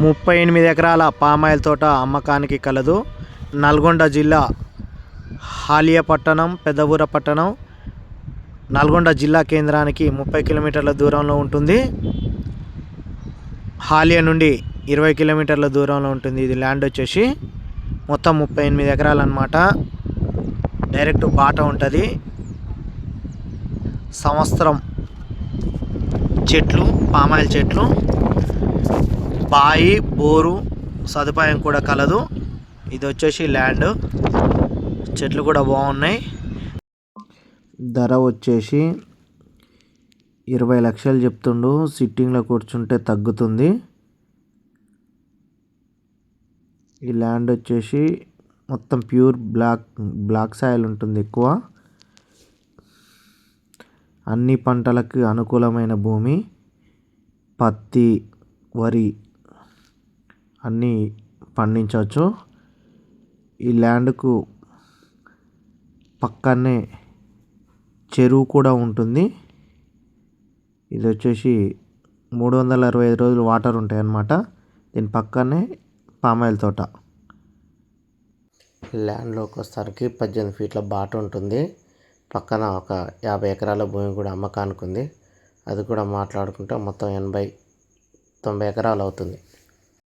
ముప్పై ఎనిమిది ఎకరాల పామాయిల్ తోట అమ్మకానికి కలదు. నల్గొండ జిల్లా హాలియా పట్టణం పెద్దపూర పట్టణం. నల్గొండ జిల్లా కేంద్రానికి ముప్పై కిలోమీటర్ల దూరంలో ఉంటుంది. హాలియా నుండి ఇరవై కిలోమీటర్ల దూరంలో ఉంటుంది. ఇది ల్యాండ్ వచ్చేసి మొత్తం ముప్పై ఎనిమిది ఎకరాలు అనమాట డైరెక్ట్ బాట ఉంటుంది. సంవత్సరం చెట్లు పామాయిల్ చెట్లు. బాయి బోరు సదుపాయం కూడా కలదు. ఇది వచ్చేసి ల్యాండ్. చెట్లు కూడా బాగున్నాయి. ధర వచ్చేసి ఇరవై లక్షలు చెప్తుండు. సిట్టింగ్లో కూర్చుంటే తగ్గుతుంది. ఈ ల్యాండ్ వచ్చేసి మొత్తం ప్యూర్ బ్లాక్ బ్లాక్ సాయిల్ ఉంటుంది ఎక్కువ. అన్ని పంటలకు అనుకూలమైన భూమి. పత్తి వరి అన్నీ పండించవచ్చు. ఈ ల్యాండ్కు పక్కనే చెరువు కూడా ఉంటుంది. ఇది వచ్చేసి మూడు వందల అరవై ఐదు రోజులు వాటర్ ఉంటాయి అన్నమాట దీని పక్కనే పామాయిల్ తోట. ల్యాండ్లోకి వచ్చేసరికి పద్దెనిమిది ఫీట్ల బాట ఉంటుంది. పక్కన ఒక యాభై ఎకరాల భూమి కూడా అమ్మకానికి ఉంది. అది కూడా మాట్లాడుకుంటే మొత్తం ఎనభై తొంభై ఎకరాలు అవుతుంది.